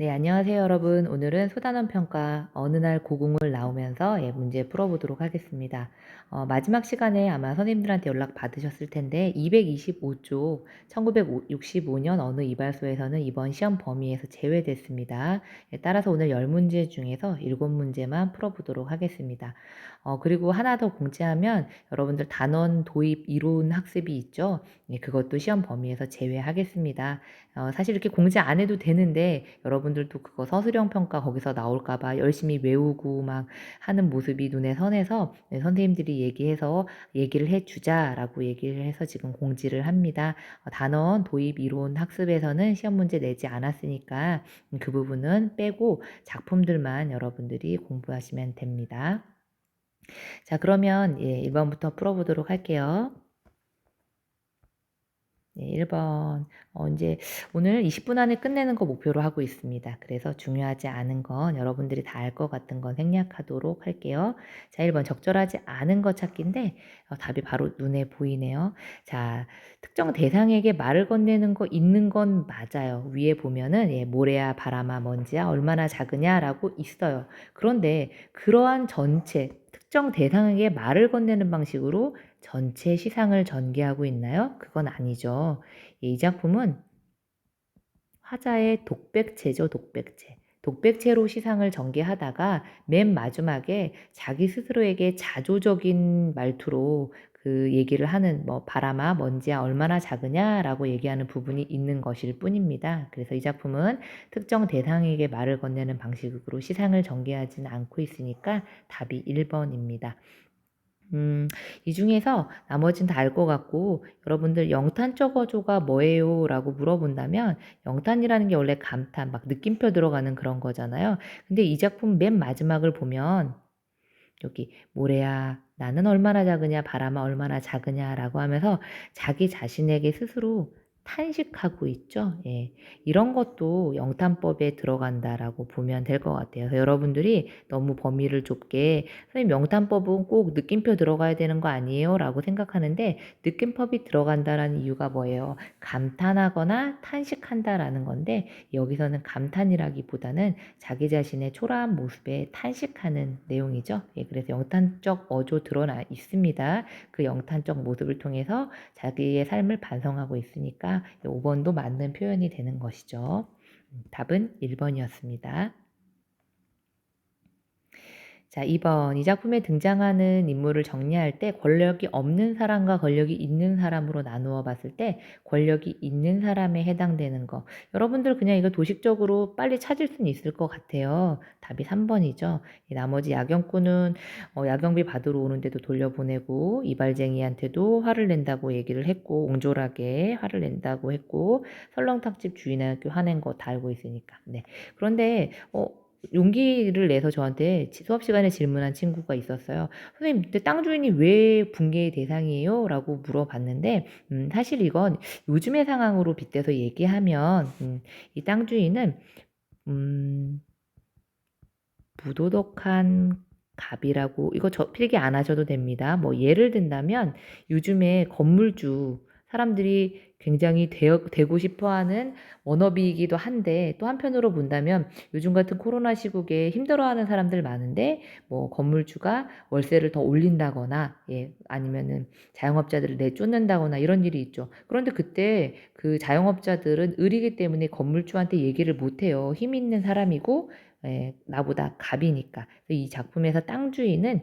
네, 안녕하세요, 여러분. 오늘은 소단원 평가 어느 날 고궁을 나오면서 예, 문제 풀어보도록 하겠습니다. 어, 마지막 시간에 아마 선생님들한테 연락 받으셨을 텐데 225쪽 1965년 어느 이발소에서는 이번 시험 범위에서 제외됐습니다. 예, 따라서 오늘 10문제 중에서 7문제만 풀어보도록 하겠습니다. 어, 그리고 하나 더 공지하면 여러분들 단원 도입 이론 학습이 있죠. 예, 그것도 시험 범위에서 제외하겠습니다. 어, 사실 이렇게 공지 안 해도 되는데 여러분들도 그거 서술형 평가 거기서 나올까봐 열심히 외우고 막 하는 모습이 눈에 선해서 네, 선생님들이 얘기해서 얘기를 해주자라고 얘기를 해서 지금 공지를 합니다. 어, 단원 도입 이론 학습에서는 시험 문제 내지 않았으니까 그 부분은 빼고 작품들만 여러분들이 공부하시면 됩니다. 자, 그러면 예, 1번부터 풀어보도록 할게요. 네, 1번. 어, 이제 오늘 20분 안에 끝내는 거 목표로 하고 있습니다. 그래서 중요하지 않은 건 여러분들이 다 알 것 같은 건 생략하도록 할게요. 자, 1번 적절하지 않은 거 찾기인데 어, 답이 바로 눈에 보이네요. 자, 특정 대상에게 말을 건네는 거 있는 건 맞아요. 위에 보면은 예, 모래야, 바람아, 먼지야 얼마나 작으냐라고 있어요. 그런데 그러한 전체 특정 대상에게 말을 건네는 방식으로 전체 시상을 전개하고 있나요? 그건 아니죠. 이 작품은 화자의 독백체죠, 독백체. 독백체로 시상을 전개하다가 맨 마지막에 자기 스스로에게 자조적인 말투로 그 얘기를 하는 뭐 바람아 먼지야 얼마나 작으냐라고 얘기하는 부분이 있는 것일 뿐입니다. 그래서 이 작품은 특정 대상에게 말을 건네는 방식으로 시상을 전개하지는 않고 있으니까 답이 1번입니다. 음, 이 중에서 나머진 다 알 것 같고, 여러분들 영탄 적 어조가 뭐예요? 라고 물어본다면, 영탄이라는 게 원래 감탄, 막 느낌표 들어가는 그런 거잖아요. 근데 이 작품 맨 마지막을 보면, 여기, 모래야, 나는 얼마나 작으냐, 바람아 얼마나 작으냐 라고 하면서 자기 자신에게 스스로 탄식하고 있죠. 예. 이런 것도 영탄법에 들어간다라고 보면 될 것 같아요. 여러분들이 너무 범위를 좁게 선생님 영탄법은 꼭 느낌표 들어가야 되는 거 아니에요? 라고 생각하는데 느낌법이 들어간다라는 이유가 뭐예요? 감탄하거나 탄식한다라는 건데 여기서는 감탄이라기보다는 자기 자신의 초라한 모습에 탄식하는 내용이죠. 예, 그래서 영탄적 어조 드러나 있습니다. 그 영탄적 모습을 통해서 자기의 삶을 반성하고 있으니까 5번도 맞는 표현이 되는 것이죠. 음, 답은 1번이었습니다. 자, 2번. 이 작품에 등장하는 인물을 정리할 때 권력이 없는 사람과 권력이 있는 사람으로 나누어 봤을 때 권력이 있는 사람에 해당되는 거. 여러분들 그냥 이거 도식적으로 빨리 찾을 수는 있을 것 같아요. 답이 3번이죠. 나머지 야경꾼은 어, 야경비 받으러 오는데도 돌려보내고 이발쟁이한테도 화를 낸다고 얘기를 했고 옹졸하게 화를 낸다고 했고 설렁탕집 주인한테 화낸 거 다 알고 있으니까. 네. 그런데 어 용기를 내서 저한테 수업 시간에 질문한 친구가 있었어요. 선생님, 근데 땅 주인이 왜 붕괴의 대상이에요? 라고 물어봤는데, 음, 사실 이건 요즘의 상황으로 빗대서 얘기하면, 음, 이 땅 주인은, 음, 부도덕한 갑이라고, 이거 저 필기 안 하셔도 됩니다. 뭐, 예를 든다면, 요즘에 건물주, 사람들이 굉장히 되어, 되고 싶어 하는 워너비이기도 한데 또 한편으로 본다면 요즘 같은 코로나 시국에 힘들어하는 사람들 많은데 뭐 건물주가 월세를 더 올린다거나 예, 아니면은 자영업자들을 내쫓는다거나 이런 일이 있죠. 그런데 그때 그 자영업자들은 을이기 때문에 건물주한테 얘기를 못 해요. 힘 있는 사람이고 예, 나보다 갑이니까. 이 작품에서 땅 주인은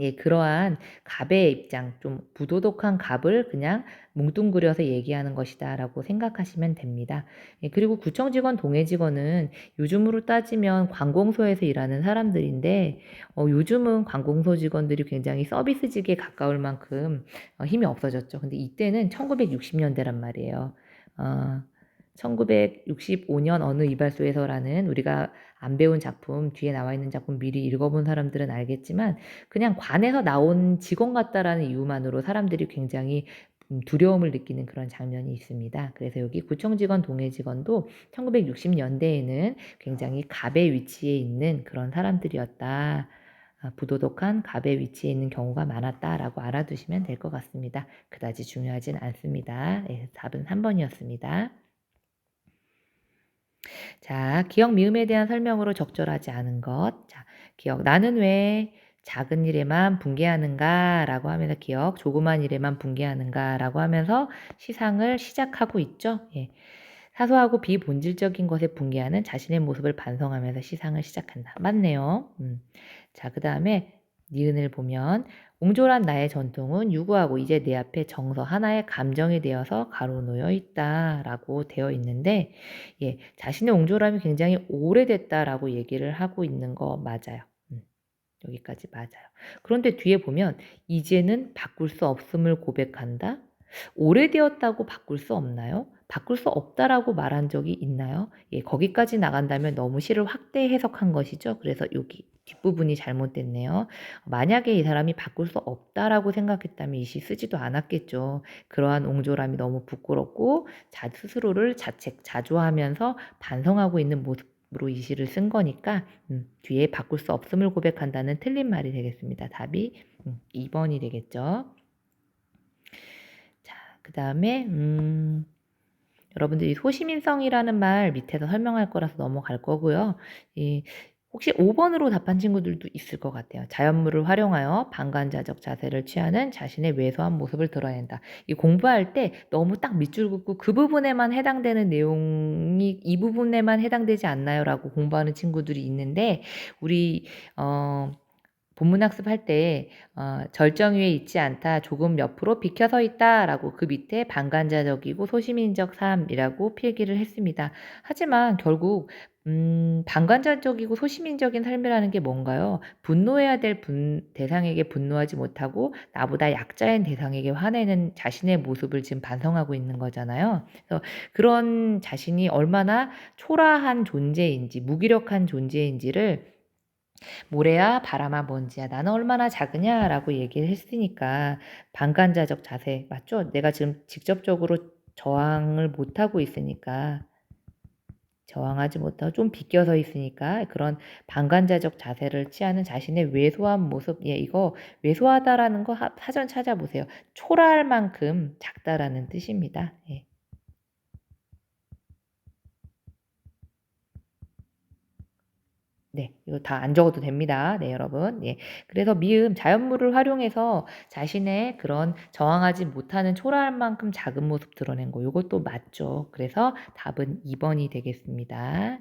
예, 그러한 갑의 입장, 좀 부도덕한 갑을 그냥 뭉뚱그려서 얘기하는 것이다라고 생각하시면 됩니다. 예, 그리고 구청 직원, 동해 직원은 요즘으로 따지면 관공서에서 일하는 사람들인데 어, 요즘은 관공서 직원들이 굉장히 서비스직에 가까울 만큼 어, 힘이 없어졌죠. 근데 이때는 1960년대란 말이에요. 어, 1965년 어느 이발소에서라는 우리가 안 배운 작품, 뒤에 나와 있는 작품 미리 읽어본 사람들은 알겠지만 그냥 관에서 나온 직원 같다라는 이유만으로 사람들이 굉장히 음, 두려움을 느끼는 그런 장면이 있습니다. 그래서 여기 구청 직원, 동해 직원도 1960년대에는 굉장히 갑의 위치에 있는 그런 사람들이었다. 아, 부도덕한 갑의 위치에 있는 경우가 많았다라고 알아두시면 될 것 같습니다. 그다지 중요하진 않습니다. 네, 답은 3번이었습니다. 자, 자, 기억 미음에 대한 설명으로 적절하지 않은 것. 자, 기억. 나는 왜 작은 일에만 붕괴하는가? 라고 하면서 기억. 조그만 일에만 붕괴하는가? 라고 하면서 시상을 시작하고 있죠. 예. 사소하고 비본질적인 것에 붕괴하는 자신의 모습을 반성하면서 시상을 시작한다. 맞네요. 음. 자, 그 다음에 니은을 보면 옹졸한 나의 전통은 유구하고 이제 내 앞에 정서 하나의 감정이 되어서 가로놓여 있다라고 되어 있는데 예, 자신의 옹졸함이 굉장히 오래됐다라고 얘기를 하고 있는 거 맞아요. 음, 여기까지 맞아요. 그런데 뒤에 보면 이제는 바꿀 수 없음을 고백한다. 오래되었다고 바꿀 수 없나요? 바꿀 수 없다라고 말한 적이 있나요? 예, 거기까지 나간다면 너무 시를 확대 해석한 것이죠. 그래서 여기 뒷부분이 잘못됐네요. 만약에 이 사람이 바꿀 수 없다라고 생각했다면 이 시 쓰지도 않았겠죠. 그러한 옹졸함이 너무 부끄럽고 자 스스로를 자책, 자조하면서 반성하고 있는 모습으로 이 시를 쓴 거니까 음, 뒤에 바꿀 수 없음을 고백한다는 틀린 말이 되겠습니다. 답이 음, 2번이 되겠죠. 자, 그 다음에 음, 여러분들이 소시민성이라는 말 밑에서 설명할 거라서 넘어갈 거고요. 이 혹시 5번으로 답한 친구들도 있을 것 같아요. 자연물을 활용하여 방관자적 자세를 취하는 자신의 왜소한 모습을 드러낸다. 이 공부할 때 너무 딱 밑줄 긋고 그 부분에만 해당되는 내용이 이 부분에만 해당되지 않나요? 라고 공부하는 친구들이 있는데 우리 어 본문학습 할때 어, 절정 위에 있지 않다, 조금 옆으로 비켜서 있다라고 그 밑에 방관자적이고 소시민적 삶이라고 필기를 했습니다. 하지만 결국 음, 방관자적이고 소시민적인 삶이라는 게 뭔가요? 분노해야 될 분, 대상에게 분노하지 못하고 나보다 약자인 대상에게 화내는 자신의 모습을 지금 반성하고 있는 거잖아요. 그래서 그런 자신이 얼마나 초라한 존재인지, 무기력한 존재인지를 모래야 바람아 먼지야 나는 얼마나 작으냐라고 얘기를 했으니까 방관자적 자세 맞죠? 내가 지금 직접적으로 저항을 못하고 있으니까 저항하지 못하고 좀 비껴서 있으니까 그런 방관자적 자세를 취하는 자신의 왜소한 모습 예 이거 왜소하다라는 거 사전 찾아보세요 초라할 만큼 작다라는 뜻입니다 예. 네. 이거 다 안 적어도 됩니다. 네, 여러분. 예. 그래서 미음 자연물을 활용해서 자신의 그런 저항하지 못하는 초라할 만큼 작은 모습 드러낸 거. 요것도 맞죠. 그래서 답은 2번이 되겠습니다.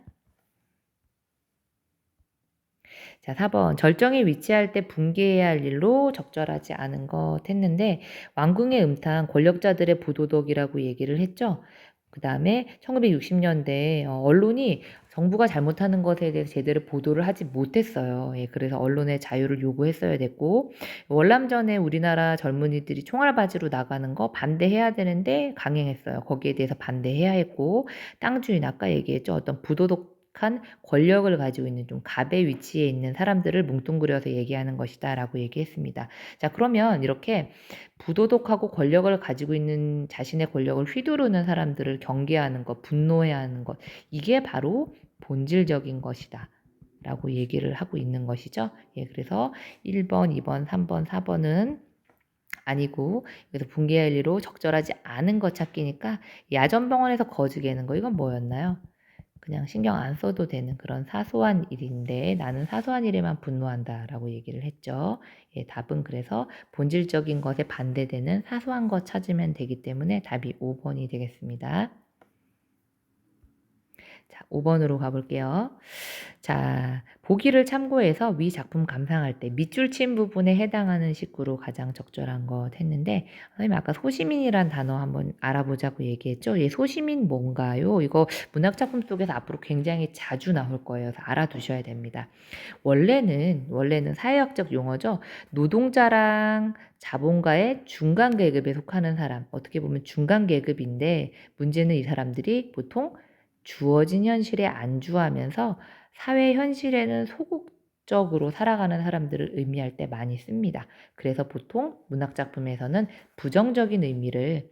자, 4번. 절정에 위치할 때 붕괴해야 할 일로 적절하지 않은 것 했는데 왕궁의 음탕 권력자들의 부도덕이라고 얘기를 했죠. 그 다음에 1960년대 어, 언론이 정부가 잘못하는 것에 대해서 제대로 보도를 하지 못했어요. 예, 그래서 언론의 자유를 요구했어야 됐고 월남전에 우리나라 젊은이들이 총알바지로 나가는 거 반대해야 되는데 강행했어요. 거기에 대해서 반대해야 했고 땅 주인 아까 얘기했죠. 어떤 부도덕 한 권력을 가지고 있는 좀 갑의 위치에 있는 사람들을 뭉뚱그려서 얘기하는 것이다 라고 얘기했습니다. 자, 그러면 이렇게 부도덕하고 권력을 가지고 있는 자신의 권력을 휘두르는 사람들을 경계하는 것, 분노해야 하는 것, 이게 바로 본질적인 것이다. 라고 얘기를 하고 있는 것이죠. 예, 그래서 1번, 2번, 3번, 4번은 아니고 그래서 붕괴할 일로 적절하지 않은 것 찾기니까 야전병원에서 거즈개는 거 이건 뭐였나요? 그냥 신경 안 써도 되는 그런 사소한 일인데 나는 사소한 일에만 분노한다 라고 얘기를 했죠. 예, 답은 그래서 본질적인 것에 반대되는 사소한 것 찾으면 되기 때문에 답이 5번이 되겠습니다. 자, 5번으로 가볼게요. 자, 보기를 참고해서 위 작품 감상할 때 밑줄 친 부분에 해당하는 식구로 가장 적절한 것 했는데 선생님 아까 소시민이란 단어 한번 알아보자고 얘기했죠. 예, 소시민 뭔가요? 이거 문학 작품 속에서 앞으로 굉장히 자주 나올 거예요. 알아두셔야 됩니다. 원래는 원래는 사회학적 용어죠. 노동자랑 자본가의 중간 계급에 속하는 사람. 어떻게 보면 중간 계급인데 문제는 이 사람들이 보통 주어진 현실에 안주하면서 사회 현실에는 소극적으로 살아가는 사람들을 의미할 때 많이 씁니다. 그래서 보통 문학 작품에서는 부정적인 의미를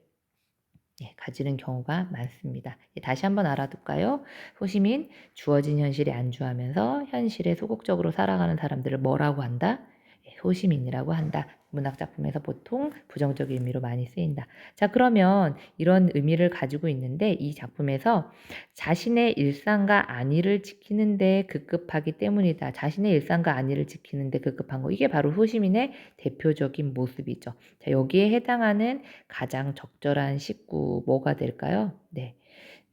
예, 가지는 경우가 많습니다. 예, 다시 한번 알아둘까요? 소시민, 주어진 현실에 안주하면서 현실에 소극적으로 살아가는 사람들을 뭐라고 한다? 예, 소시민이라고 한다. 문학 작품에서 보통 부정적인 의미로 많이 쓰인다. 자, 그러면 이런 의미를 가지고 있는데 이 작품에서 자신의 일상과 안위를 지키는데 급급하기 때문이다. 자신의 일상과 안위를 지키는데 급급한 거. 이게 바로 소시민의 대표적인 모습이죠. 자, 여기에 해당하는 가장 적절한 식구 뭐가 될까요? 네.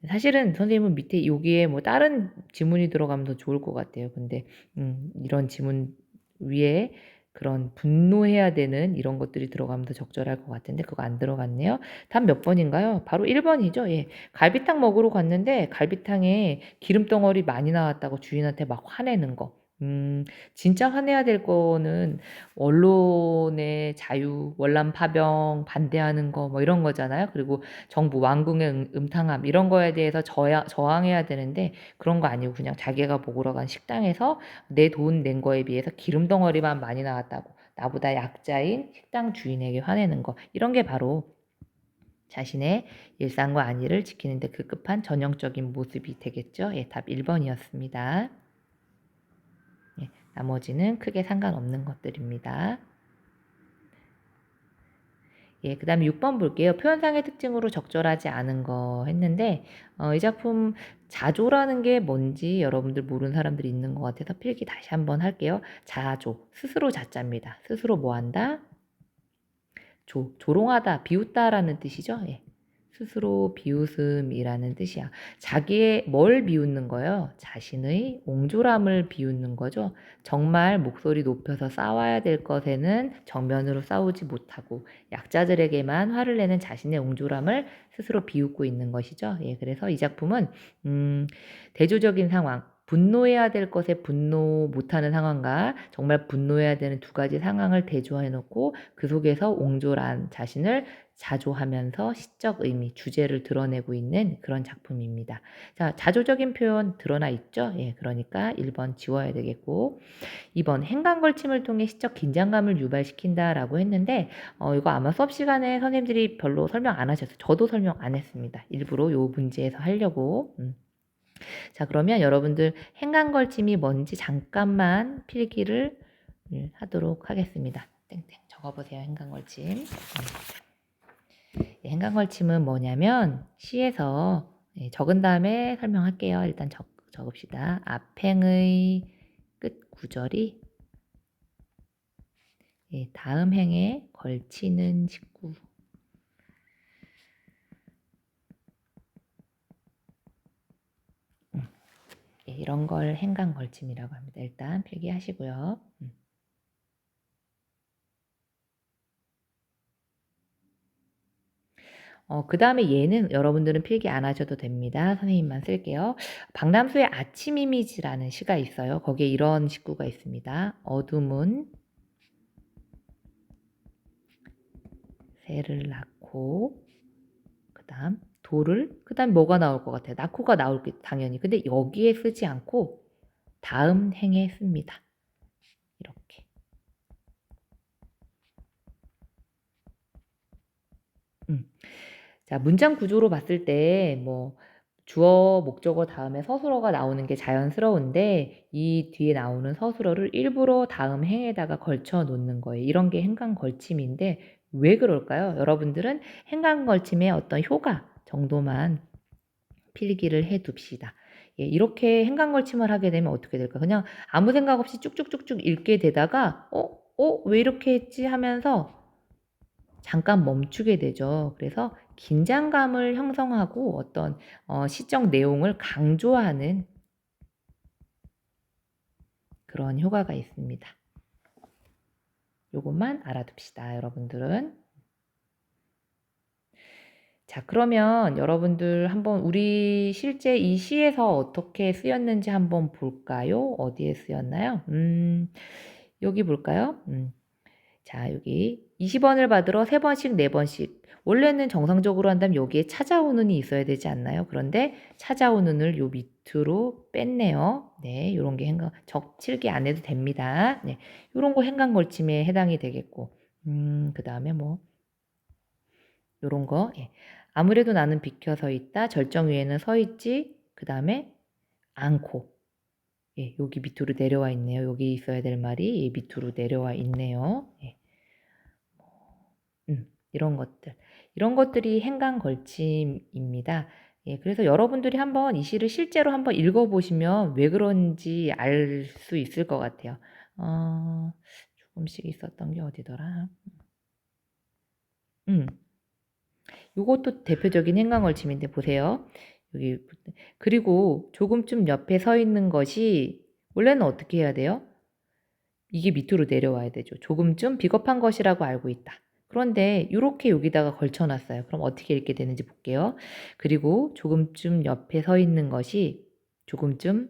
사실은 선생님은 밑에 여기에 뭐 다른 지문이 들어가면 더 좋을 것 같아요. 근데 음, 이런 지문 위에 그런 분노해야 되는 이런 것들이 들어가면 더 적절할 것 같은데 그거 안 들어갔네요. 답 몇 번인가요? 바로 1번이죠. 예. 갈비탕 먹으러 갔는데 갈비탕에 기름 덩어리 많이 나왔다고 주인한테 막 화내는 거. 음, 진짜 화내야 될 거는 언론의 자유, 월남 파병 반대하는 거 뭐 이런 거잖아요. 그리고 정부 왕궁의 음, 음탕함 이런 거에 대해서 저야, 저항해야 되는데 그런 거 아니고 그냥 자기가 먹으러 간 식당에서 내 돈 낸 거에 비해서 기름 덩어리만 많이 나왔다고 나보다 약자인 식당 주인에게 화내는 거 이런 게 바로 자신의 일상과 안위를 지키는 데 급급한 전형적인 모습이 되겠죠. 예, 답 1번이었습니다. 예, 나머지는 크게 상관없는 것들입니다. 예, 그 다음에 6번 볼게요. 표현상의 특징으로 적절하지 않은 거 했는데, 어, 이 작품 자조라는 게 뭔지 여러분들 모르는 사람들이 있는 것 같아서 필기 다시 한번 할게요. 자조, 스스로 자자입니다. 스스로 뭐 한다? 조, 조롱하다, 비웃다라는 뜻이죠. 예. 스스로 비웃음이라는 뜻이야. 자기의 뭘 비웃는 거예요? 자신의 옹졸함을 비웃는 거죠. 정말 목소리 높여서 싸워야 될 것에는 정면으로 싸우지 못하고 약자들에게만 화를 내는 자신의 옹졸함을 스스로 비웃고 있는 것이죠. 예, 그래서 이 작품은 음, 대조적인 상황, 분노해야 될 것에 분노 못하는 상황과 정말 분노해야 되는 두 가지 상황을 대조해 놓고 그 속에서 옹졸한 자신을 자조하면서 시적 의미, 주제를 드러내고 있는 그런 작품입니다. 자, 자조적인 표현 드러나 있죠? 예, 그러니까 1번 지워야 되겠고 2번 행간 걸침을 통해 시적 긴장감을 유발시킨다라고 했는데 어, 이거 아마 수업 시간에 선생님들이 별로 설명 안 하셨어요. 저도 설명 안 했습니다. 일부러 요 문제에서 하려고. 음. 자, 그러면 여러분들 행간 걸침이 뭔지 잠깐만 필기를 음, 하도록 하겠습니다. 땡땡 적어보세요. 행간 걸침. 음. 예, 행간걸침은 뭐냐면 시에서 예, 적은 다음에 설명할게요. 일단 적, 적읍시다. 앞행의 끝 구절이 예, 다음 행에 걸치는 직구. 음, 예, 이런 걸 행간 걸침이라고 합니다. 일단 필기하시고요. 음. 어, 그 다음에 얘는 여러분들은 필기 안 하셔도 됩니다. 선생님만 쓸게요. 박남수의 아침 이미지라는 시가 있어요. 거기에 이런 식구가 있습니다. 어둠은 새를 낳고 그 다음 돌을 그 다음 뭐가 나올 것 같아요? 낳고가 나올 게 당연히 근데 여기에 쓰지 않고 다음 행에 씁니다. 이렇게 음. 자, 문장 구조로 봤을 때 뭐 주어, 목적어 다음에 서술어가 나오는 게 자연스러운데 이 뒤에 나오는 서술어를 일부러 다음 행에다가 걸쳐 놓는 거예요. 이런 게 행간 걸침인데 왜 그럴까요? 여러분들은 행간 걸침의 어떤 효과 정도만 필기를 해 둡시다. 예, 이렇게 행간 걸침을 하게 되면 어떻게 될까? 그냥 아무 생각 없이 쭉쭉쭉쭉 읽게 되다가 어? 어? 왜 이렇게 했지? 하면서 잠깐 멈추게 되죠. 그래서 긴장감을 형성하고 어떤 어, 시적 내용을 강조하는 그런 효과가 있습니다. 요것만 알아둡시다, 여러분들은. 자, 그러면 여러분들 한번 우리 실제 이 시에서 어떻게 쓰였는지 한번 볼까요? 어디에 쓰였나요? 음, 여기 볼까요? 음. 자, 여기 20원을 받으러 3번씩, 4번씩. 원래는 정상적으로 한다면 여기에 찾아오는이 있어야 되지 않나요? 그런데 찾아오는을 요 밑으로 뺐네요. 네, 요런 게 행간, 적칠기 안 해도 됩니다. 네, 요런 거 행간 걸침에 해당이 되겠고. 음, 그 다음에 뭐, 요런 거. 예. 아무래도 나는 비켜 서 있다. 절정 위에는 서 있지. 그 다음에 않고. 예, 여기 밑으로 내려와 있네요. 여기 있어야 될 말이 예, 밑으로 내려와 있네요. 예. 음, 이런 것들. 이런 것들이 행간 걸침입니다. 예, 그래서 여러분들이 한번 이 시를 실제로 한번 읽어보시면 왜 그런지 알 수 있을 것 같아요. 어, 조금씩 있었던 게 어디더라? 음, 요것도 대표적인 행간 걸침인데 보세요. 여기 그리고 조금쯤 옆에 서 있는 것이 원래는 어떻게 해야 돼요? 이게 밑으로 내려와야 되죠. 조금쯤 비겁한 것이라고 알고 있다. 그런데 이렇게 여기다가 걸쳐놨어요. 그럼 어떻게 읽게 되는지 볼게요. 그리고 조금쯤 옆에 서 있는 것이 조금쯤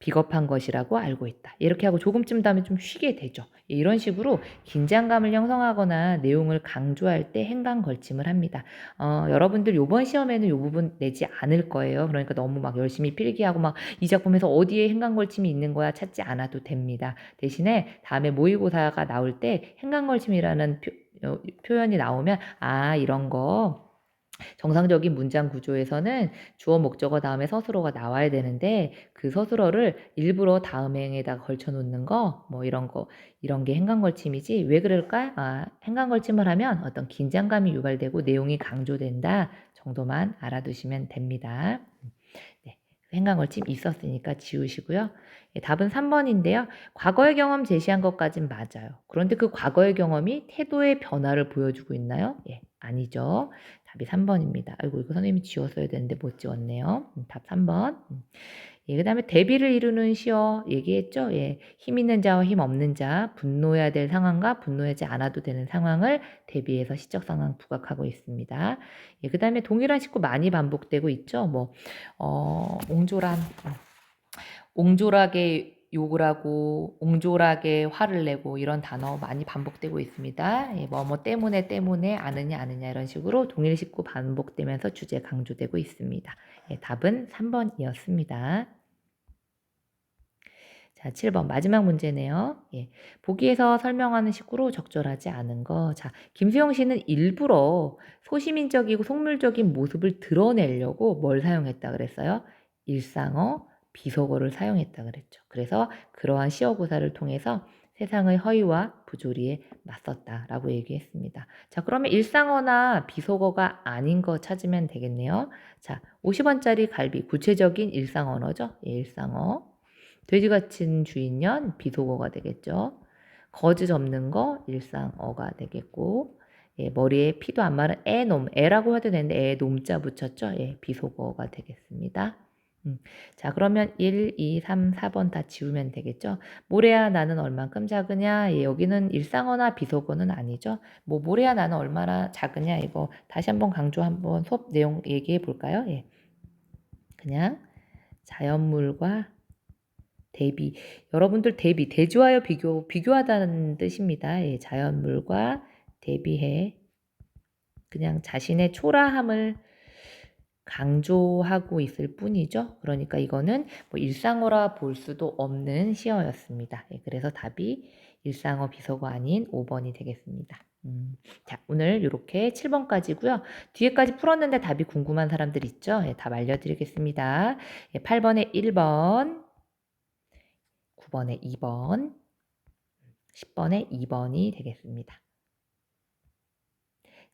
비겁한 것이라고 알고 있다. 이렇게 하고 조금쯤 다음에 좀 쉬게 되죠. 이런 식으로 긴장감을 형성하거나 내용을 강조할 때 행간 걸침을 합니다. 어, 여러분들 요번 시험에는 이 부분 내지 않을 거예요. 그러니까 너무 막 열심히 필기하고 막 이 작품에서 어디에 행간 걸침이 있는 거야 찾지 않아도 됩니다. 대신에 다음에 모의고사가 나올 때 행간 걸침이라는 표, 어, 표현이 나오면 아 이런 거 정상적인 문장 구조에서는 주어 목적어 다음에 서술어가 나와야 되는데 그 서술어를 일부러 다음 행에다가 걸쳐 놓는 거 뭐 이런 거 이런 게 행간걸침이지 왜 그럴까? 아, 행간걸침을 하면 어떤 긴장감이 유발되고 내용이 강조된다 정도만 알아두시면 됩니다. 네. 행간걸침 있었으니까 지우시고요. 예, 답은 3번인데요. 과거의 경험 제시한 것까진 맞아요. 그런데 그 과거의 경험이 태도의 변화를 보여주고 있나요? 예, 아니죠. 답이 3번입니다. 아이고, 이거 선생님이 지웠어야 되는데 못 지웠네요. 음, 답 3번. 음. 예, 그 다음에 대비를 이루는 시어 얘기했죠. 예, 힘 있는 자와 힘 없는 자, 분노해야 될 상황과 분노하지 않아도 되는 상황을 대비해서 시적 상황 부각하고 있습니다. 예, 그 다음에 동일한 식구 많이 반복되고 있죠. 뭐, 어, 옹졸한, 어, 옹졸하게 욕을 하고 옹졸하게 화를 내고 이런 단어 많이 반복되고 있습니다. 예, 뭐뭐 때문에 때문에 아느냐 아느냐 이런 식으로 동일 식구 반복되면서 주제 강조되고 있습니다. 예, 답은 3번이었습니다. 자, 7번 마지막 문제네요. 예. 보기에서 설명하는 식으로 적절하지 않은 거. 자, 김수영 씨는 일부러 소시민적이고 속물적인 모습을 드러내려고 뭘 사용했다 그랬어요? 일상어, 비속어를 사용했다 그랬죠. 그래서 그러한 시어고사를 통해서 세상의 허위와 부조리에 맞섰다라고 얘기했습니다. 자, 그러면 일상어나 비속어가 아닌 거 찾으면 되겠네요. 자, 50원짜리 갈비 구체적인 일상 언어죠. 예, 일상어. 돼지 같은 주인년 비속어가 되겠죠. 거즈 접는 거 일상어가 되겠고 예, 머리에 피도 안 마른 애놈 애라고 해도 되는데 애 놈자 붙였죠. 예, 비속어가 되겠습니다. 음. 자, 그러면 1, 2, 3, 4번 다 지우면 되겠죠? 모래야 나는 얼만큼 작으냐? 예, 여기는 일상어나 비속어는 아니죠. 뭐 모래야 나는 얼마나 작으냐? 이거 다시 한번 강조 한번 수업 내용 얘기해 볼까요? 예. 그냥 자연물과 대비. 여러분들 대비, 대조하여 비교, 비교하다는 뜻입니다. 예, 자연물과 대비해. 그냥 자신의 초라함을 강조하고 있을 뿐이죠. 그러니까 이거는 뭐 일상어라 볼 수도 없는 시어였습니다. 예, 그래서 답이 일상어 비속어 아닌 5번이 되겠습니다. 음, 자, 오늘 이렇게 7번까지고요. 뒤에까지 풀었는데 답이 궁금한 사람들 있죠? 예, 답 알려드리겠습니다. 예, 8번에 1번, 9번에 2번, 10번에 2번이 되겠습니다.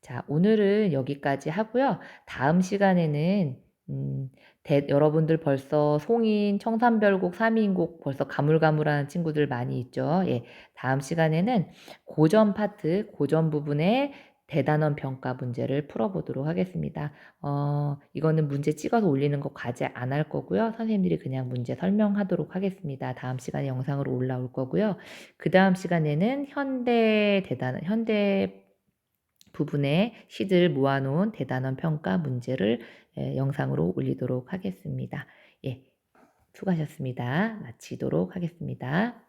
자, 오늘은 여기까지 하고요. 다음 시간에는 음, 대, 여러분들 벌써 송인, 청산별곡, 삼인곡 벌써 가물가물한 친구들 많이 있죠. 예, 다음 시간에는 고전 파트, 고전 부분의 대단원 평가 문제를 풀어보도록 하겠습니다. 어, 이거는 문제 찍어서 올리는 거 과제 안 할 거고요. 선생님들이 그냥 문제 설명하도록 하겠습니다. 다음 시간에 영상으로 올라올 거고요. 그 다음 시간에는 현대 대단, 현대 부분의 시들 모아놓은 대단원 평가 문제를 영상으로 올리도록 하겠습니다. 예, 수고하셨습니다. 마치도록 하겠습니다.